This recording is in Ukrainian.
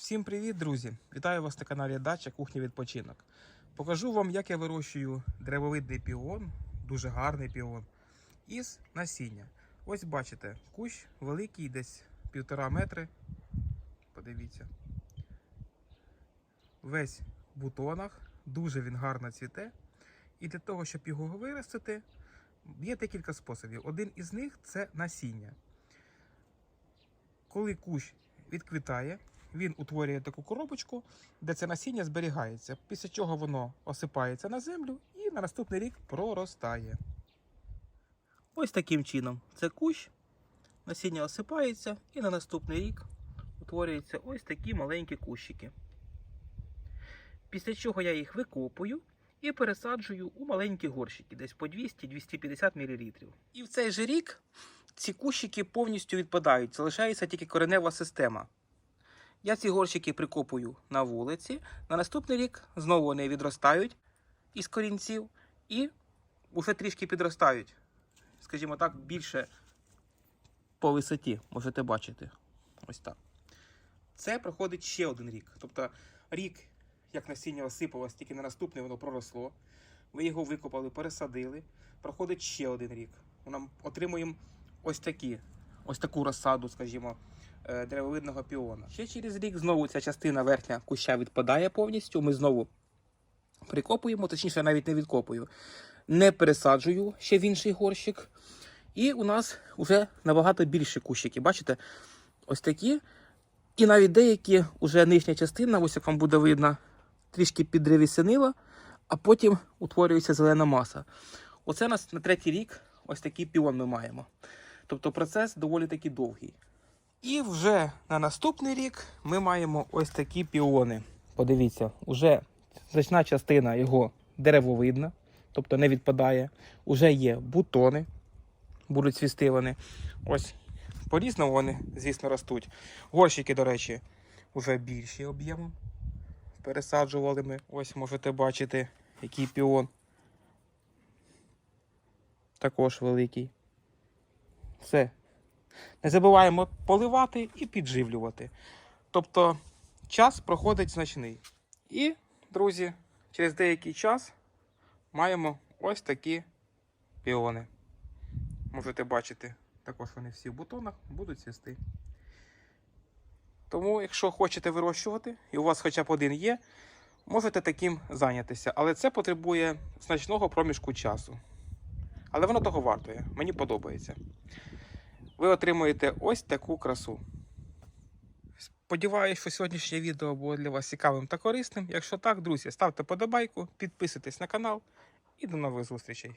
Всім привіт, друзі! Вітаю вас на каналі Дача Кухня Відпочинок. Покажу вам, як я вирощую древовидний піон, дуже гарний піон, із насіння. Ось бачите, кущ великий, десь півтора метри. Подивіться. Весь в бутонах, дуже він гарно цвіте. І для того, щоб його виростити, є декілька способів. Один із них це насіння. Коли кущ відквітає, він утворює таку коробочку, де це насіння зберігається, після чого воно осипається на землю і на наступний рік проростає. Ось таким чином це кущ, насіння осипається, і на наступний рік утворюються ось такі маленькі кущики. Після чого я їх викопую і пересаджую у маленькі горщики, десь по 200-250 мл. І в цей же рік ці кущики повністю відпадають, залишається тільки коренева система. Я ці горщики прикопую на вулиці. На наступний рік знову вони відростають із корінців і вже трішки підростають. Скажімо так, більше по висоті можете бачити. Ось так. Це проходить ще один рік. Тобто рік, як насіння осипалось, тільки на наступний воно проросло. Ви його викопали, пересадили. Проходить ще один рік. Ми отримуємо ось такі, ось таку розсаду, скажімо, деревовидного піона. Ще через рік знову ця частина верхня куща відпадає повністю. Ми знову прикопуємо, точніше, навіть не відкопую. Не пересаджую ще в інший горщик. І у нас вже набагато більші кущики. Бачите? Ось такі. І навіть деякі вже нижня частина, ось як вам буде видно, трішки піддревісянила, а потім утворюється зелена маса. Оце у нас на третій рік ось такий піон ми маємо. Тобто процес доволі таки довгий. І вже на наступний рік ми маємо ось такі піони. Подивіться, уже значна частина його деревовидна, тобто не відпадає. Уже є бутони, будуть цвісти вони. Ось по-різному вони, звісно, ростуть. Горщики, до речі, вже більші об'ємом. Пересаджували ми. Ось можете бачити, який піон. Також великий. Все. Не забуваємо поливати і підживлювати. Тобто час проходить значний. І, друзі, через деякий час маємо ось такі піони. Можете бачити, також вони всі в бутонах будуть цвісти. Тому, якщо хочете вирощувати, і у вас хоча б один є, можете таким зайнятися. Але це потребує значного проміжку часу. Але воно того вартує. Мені подобається ви отримуєте ось таку красу. Сподіваюсь, що сьогоднішнє відео було для вас цікавим та корисним. Якщо так, друзі, ставте подобайку, підписуйтесь на канал і до нових зустрічей.